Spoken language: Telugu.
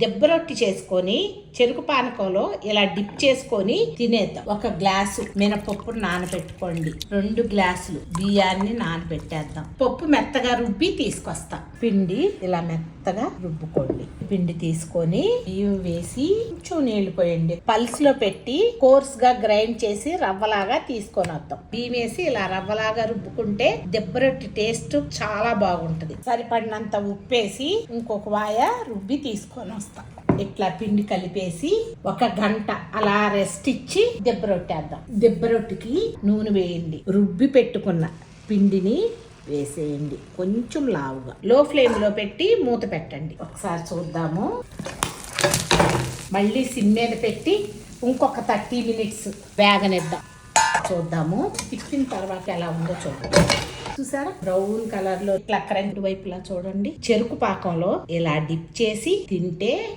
దెబ్బ రొట్టి చేసుకొని చెరుకు పానకంలో ఇలా డిప్ చేసుకొని తినేద్దాం. ఒక గ్లాసు మినపప్పు నానబెట్టుకోండి. రెండు గ్లాసులు బియ్యాన్ని నానబెట్టేద్దాం. పప్పు మెత్తగా రుబ్బి తీసుకొస్తాం. పిండి ఇలా మెత్తగా రుబ్బుకోండి. పిండి తీసుకొని బియ్యం వేసి కొంచెం నీళ్ళు పోయండి. పల్స్లో పెట్టి కోర్స్గా గ్రైండ్ చేసి రవ్వలాగా తీసుకొని వద్దాం. బియ్యం వేసి ఇలా రవ్వలాగా రుబ్బుకుంటే దెబ్బ రొట్టి టేస్ట్ చాలా బాగుంటది. సరిపడినంత ఉప్పేసి ఇంకొక వాయ రుబ్బి తీసుకొని వస్తాం ఇట్లా పిండి కలిపేసి ఒక గంట అలా రెస్ట్ ఇచ్చి దెబ్బ రొట్టేద్దాం. దెబ్బ రొట్టికి నూనె వేయండి. రుబ్బి పెట్టుకున్న పిండిని వేసేయండి. కొంచెం లావుగా. లో ఫ్లేమ్లో పెట్టి మూత పెట్టండి. ఒకసారి చూద్దాము. మళ్ళీ సిమ్ మీద పెట్టి ఇంకొక థర్టీ మినిట్స్ వేగనిద్దాం. చూద్దాము. తిప్పిన తర్వాత ఎలా ఉందో చూద్దాం. చూసారా? బ్రౌన్ కలర్లో ఇట్లా కరెంట్ వైపులా చూడండి. చెరుకు పాకంలో ఇలా డిప్ చేసి తింటే